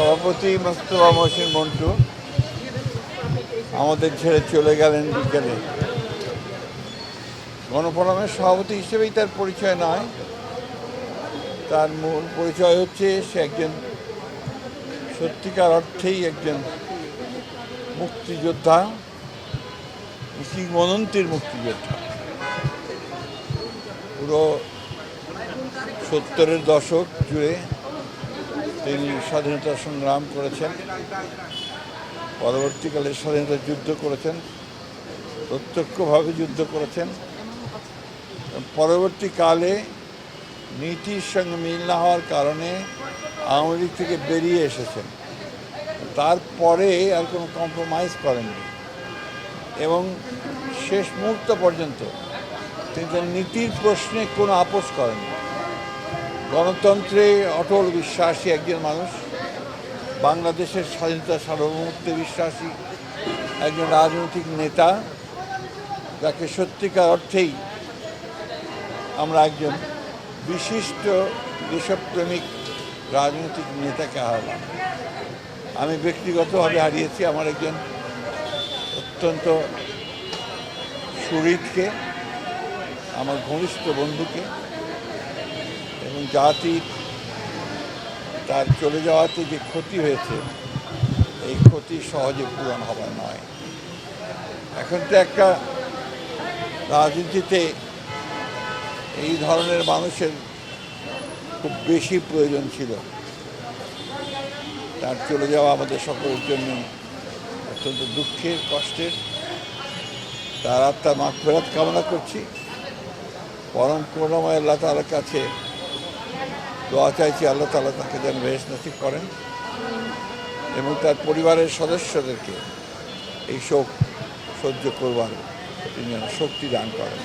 সভাপতি মোস্তফা মহসিন মন্টু, আমাদের ছেড়ে চলে গেলেন বিজ্ঞানে গণফোরামের সভাপতি হিসেবেই তার পরিচয় নয় তার মূল পরিচয় হচ্ছে সে একজন সত্যিকার অর্থেই একজন মুক্তিযোদ্ধা কিংবদন্তির মুক্তিযোদ্ধা। পুরো সত্তরের দশক জুড়ে তিনি স্বাধীনতা সংগ্রাম করেছেন, পরবর্তীকালে স্বাধীনতা যুদ্ধ করেছেন, প্রত্যক্ষভাবে যুদ্ধ করেছেন পরবর্তীকালে নীতির সঙ্গে মিল না হওয়ার কারণে আওয়ামী লীগ থেকে বেরিয়ে এসেছেন। তারপরে আর কোনো কম্প্রোমাইজ করেননি। এবং শেষ মুহূর্ত পর্যন্ত তিনি তার নীতির প্রশ্নে কোনো আপোষ করেননি। গণতন্ত্রে অটল বিশ্বাসী একজন মানুষ, বাংলাদেশের স্বাধীনতা সার্বভৌমত্বে বিশ্বাসী একজন রাজনৈতিক নেতা, যাকে সত্যিকার অর্থেই আমরা একজন বিশিষ্ট দেশপ্রেমিক রাজনৈতিক নেতাকে হারালাম। আমি ব্যক্তিগতভাবে হারিয়েছি আমার একজন অত্যন্ত সুহৃদকে, আমার ঘনিষ্ঠ বন্ধুকে। এবং জাতির তার চলে যাওয়াতে যে ক্ষতি হয়েছে, এই ক্ষতি সহজে পূরণ হবার নয়। এখন তো একটা রাজনীতিতে এই ধরনের মানুষের খুব বেশি প্রয়োজন ছিল। তার চলে যাওয়া আমাদের সকলের জন্য অত্যন্ত দুঃখের, কষ্টের। তার আত্মা মাঠ ফেরাত কামনা করছি। পরম করুণাময় আল্লাহ তালার কাছে দোয়া চাইছি আল্লাহ তালা তাকে যেন বেশ নসিব করেন এবং তার পরিবারের সদস্যদেরকে এই শোক সহ্য করবার তিনি শক্তি দান করেন।